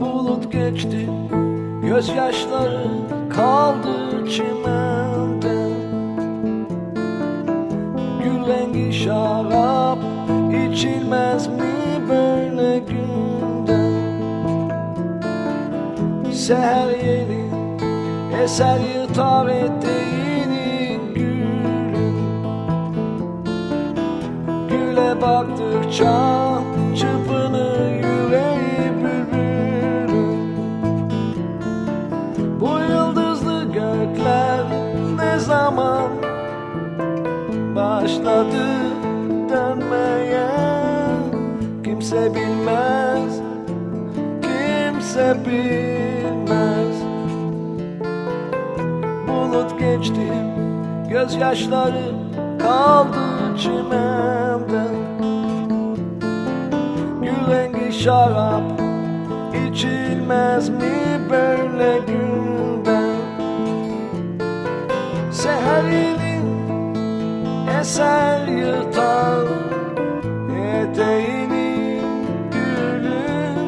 Bulut geçti Gözyaşları kaldı çimende. Gül rengi şarap içilmez mi böyle günde? Seher yeni eser yırtar eteğini Güle baktıkça başladı dönmeye. Kimse bilmez, kimse bilmez. Bulut geçti, gözyaşları kaldı çimende. Gül rengi şarap içilmez mi böyle günde? Seher eser yırtar. Eteğini gülün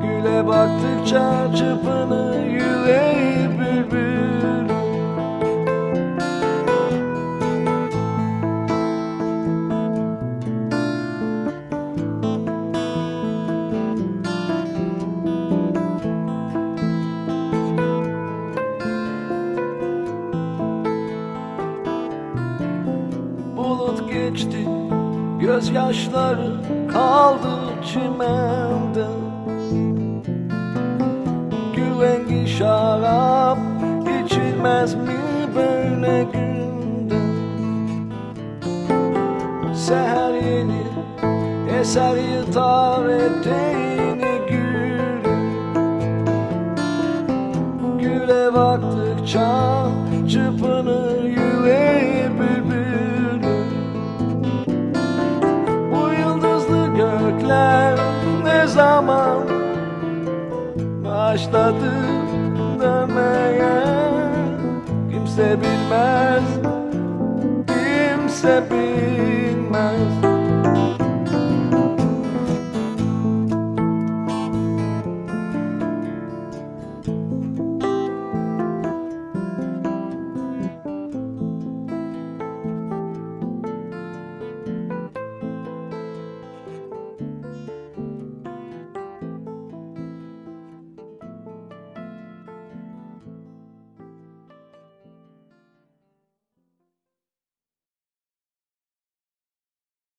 Güle baktıkça çırpınır yüreği Bulut geçti Gözyaşları kaldı çimende. Gül rengi şarap içilmez mi böyle günde? Seher yeni eser yırtar eteğini gülün Güle baktıkça çırpınır yüreği başladı dönmeye Kimse bilmez, kimse bilmez